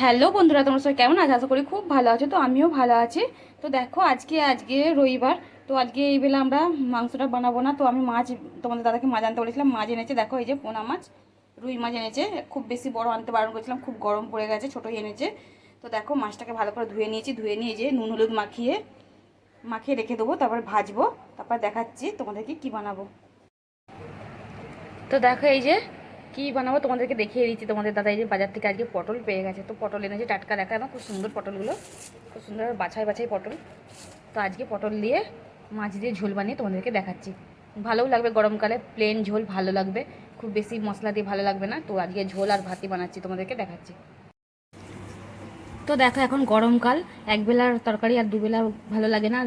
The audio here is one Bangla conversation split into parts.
হ্যালো বন্ধুরা, তোমরা সবাই কেমন আছো? আশা করি খুব ভালো আছো, তো আমিও ভালো আছি। তো দেখো, আজকে আজকে রবিবার, তো আজকে এই বেলা আমরা মাংসটা বানাবো না, তো আমি মাছ তোমাদের দাদাকে মাছ আনতে বলেছিলাম, মাছ এনেছে। দেখো, এই যে পোনা মাছ, রুই মাছ এনেছে। খুব বেশি বড় আনতে বারণ করেছিলাম, খুব গরম পড়ে গেছে, ছোটোই এনেছে। তো দেখো, মাছটাকে ভালো করে ধুয়ে নিয়েছি, ধুয়ে নিয়ে যে নুন, হলুদ মাখিয়ে মাখিয়ে রেখে দেবো, তারপর ভাজবো, তারপর দেখাচ্ছি তোমাদেরকে কি বানাবো। তো দেখো, এই যে কি বানাবো তোমাদেরকে দেখিয়ে দিচ্ছি। তোমাদের দাদা এই যে বাজার থেকে আজকে পটল পেয়ে গেছে। তো পটল এনেছে টাটকা দেখা, না খুব সুন্দর পটলগুলো। খুব সুন্দর বাছাই বাছাই পটল। তো আজকে পটল দিয়ে মাছ দিয়ে ঝোল বানিয়ে তোমাদেরকে দেখাচ্ছি। ভালোও লাগবে গরমকালে প্লেন ঝোল ভালো লাগবে। খুব বেশি মশলা দিয়ে ভালো লাগবে না। তো আজকে ঝোল আর ভাতি বানাচ্ছি তোমাদেরকে দেখাচ্ছি। তো দেখো এখন গরমকাল একবেলার তরকারি আর দুবেলা ভালো লাগে না।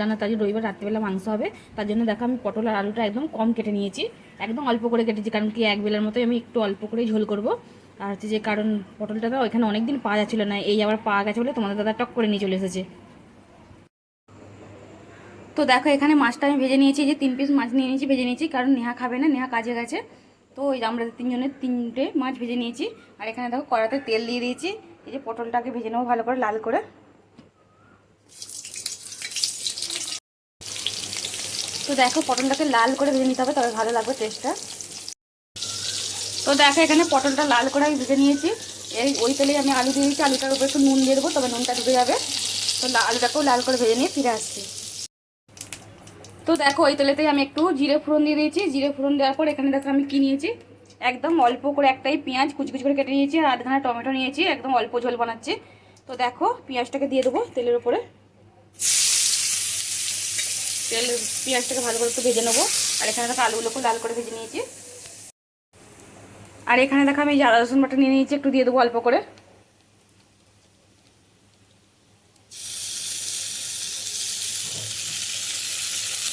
জানো তাই রবিবার, রাত্রিবেলা মাংস হবে। তার জন্য দেখো আমি পটল আর আলুটা একদম কম কেটে নিয়েছি। একদম অল্প করে কেটেছি, কারণ কি একবেলার মতোই আমি একটু অল্প করেই ঝোল করব। আর হচ্ছে যে কারণ পটলটা তো ওইখানে অনেক দিন পাওয়া যাচ্ছিল না, এই আবার পাওয়া গেছে বলে তোমাদের দাদা টক করে নিয়ে চলে এসেছে। তো দেখো এখানে মাছটা আমি ভেজে নিয়েছি যে তিন পিস মাছ নিয়ে নিয়েছি, ভেজে নিয়েছি, কারণ নেহা খাবে না, নেহা কাজে গেছে। তো ওই আমরা তিনজনের তিনটে মাছ ভেজে নিয়েছি। আর এখানে দেখো কড়াতে তেল দিয়ে দিয়েছি। এই যে পটলটাকে ভেজে নেব ভালো করে লাল করে। তো দেখো পটলটাকে লাল করে ভেজে নিতে হবে, তবে ভালো লাগবে টেস্টটা তো দেখো এখানে পটলটা লাল করে আমি ভেজে নিয়েছি। এই ওই তেলেই আমি আলু দিয়ে দিয়েছি, আলুটার উপরে একটু নুন দিয়ে দেবো, তবে নুনটা ডুবে যাবে। তো আলুটাকেও লাল করে ভেজে নিয়ে ফিরে আসছি। তো দেখো ওই তেলেতেই আমি একটু জিরে ফোড়ন দিয়ে দিয়েছি। জিরে ফোড়ন দেওয়ার পর এখানে দেখো আমি কি নিয়েছি? একদম অল্প করে একটাই পেঁয়াজ কুচি কুচি করে কেটে নিয়েছি, আর আধখানা টমেটো নিয়েছি, একদম অল্প ঝোল বানাচ্ছি। তো দেখো, পেঁয়াজটাকে দিয়ে দেবো তেলের উপরে। তেল, পেঁয়াজটাকে ভালো করে একটু ভেজে নেব। আর এখানে দেখো আলুগুলোকে লাল করে ভেজে নিয়েছি। আর এখানে দেখো আমি আদা রসুন বাটা নিয়ে নিয়েছি, একটু দিয়ে দেবো অল্প করে।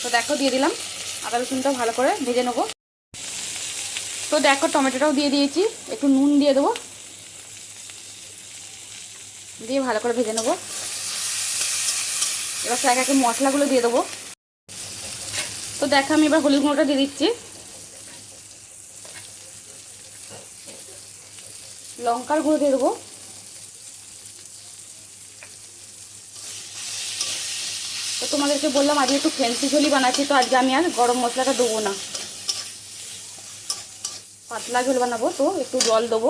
তো দেখো, দিয়ে দিলাম। আদা রসুনটা ভালো করে ভেজে নেব। তো দেখো, টমেটোটাও দিয়ে দিয়েছি। একটু নুন দিয়ে দেবো। দিয়ে ভালো করে ভেজে নেব। এবার এক একে মশলাগুলো দিয়ে দেবো। তো দেখো, আমি এবার হলুদ গুঁড়োটা দিয়ে দিচ্ছি। লঙ্কার গুঁড়ো দিয়ে দেবো। তো তোমাদেরকে বললাম, আজকে একটু ফ্যান্সি ঝোলি বানাচ্ছি, তো আজকে আমি আর গরম মশলাটা দেবো না। পাতলা ঝোল বানাবো তো, একটু জল দেবো।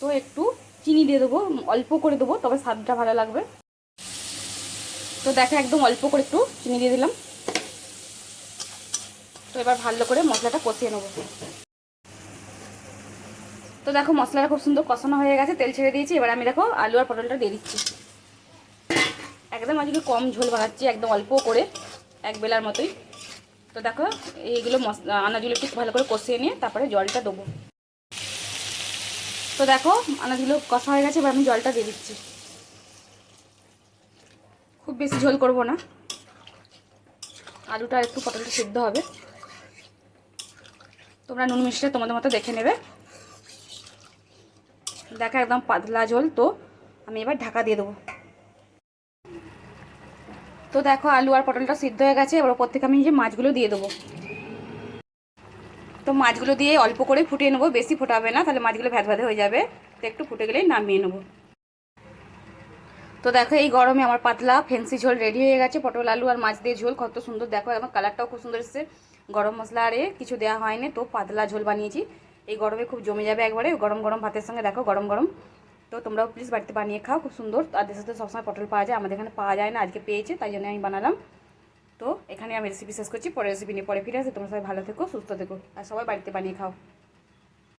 তো একটু চিনি দিয়ে দেবো, অল্প করে দেবো, তবে স্বাদটা ভালো লাগবে। তো দেখো একদম অল্প করে একটু চিনি দিয়ে দিলাম। তো এবার ভালো করে মশলাটা কষিয়ে নেব। তো দেখো মশলাটা খুব সুন্দর কষানো হয়ে গেছে, তেল ছেড়ে দিয়েছি, এবার আমি দেখো আলু আর পটলটা দিয়ে দিচ্ছি। একদম আজকে কম ঝোল বানাচ্ছি, একদম অল্প করে, এক বেলার মতোই। তো দেখো, এইগুলো মশলা আনাজগুলো একটু ভালো করে কষিয়ে নিয়ে তারপরে জলটা দেবো। তো দেখো, আনাজগুলো কষা হয়ে গেছে, এবার আমি জলটা দিয়ে দিচ্ছি। খুব বেশি ঝোল করব না। আলুটা একটু পটলটা সিদ্ধ হবে। তোমরা নুন মিষ্টিটা তোমাদের মতো দেখে নেবে। দেখো, একদম পাতলা ঝোল, তো আমি এবার ঢাকা দিয়ে দেবো। তো দেখো আলু আর পটলটা সিদ্ধ হয়ে গেছে, এবার ওপর থেকে আমি যে মাছগুলো দিয়ে দেবো। তো মাছগুলো দিয়ে অল্প করে ফুটিয়ে নেব, বেশি ফোটাবে না, তাহলে মাছগুলো ভ্যাদ ভ্যাদে হয়ে যাবে। তো একটু ফুটে গেলেই নামিয়ে নেব। তো দেখো এই গরমে আমার পাতলা ফেন্সি ঝোল রেডি হয়ে গেছে, পটল, আলু আর মাছ দিয়ে ঝোল, কত সুন্দর। দেখো আমার কালারটাও খুব সুন্দর এসেছে। গরম মশলা আরে কিছু দেওয়া হয়নি, তো পাতলা ঝোল বানিয়েছি। এই গরমে খুব জমে যাবে একবারে, গরম গরম ভাতের সঙ্গে দেখো, গরম গরম। তো তোমরাও প্লিজ বাড়িতে বানিয়ে খাও, খুব সুন্দর। আর দেশের সাথে সবসময় পটল পাওয়া যায়, আমাদের এখানে পাওয়া যায় না, আজকে পেয়েছে, তাই জন্য আমি বানালাম। তো এখানে আমি রেসিপি শেষ করছি পরে রেসিপি নিয়ে পরে ফিরে আসি তোমরা সবাই ভালো থেকো, সুস্থ থেকো, আর সবাই বাড়িতে বানিয়ে খাও।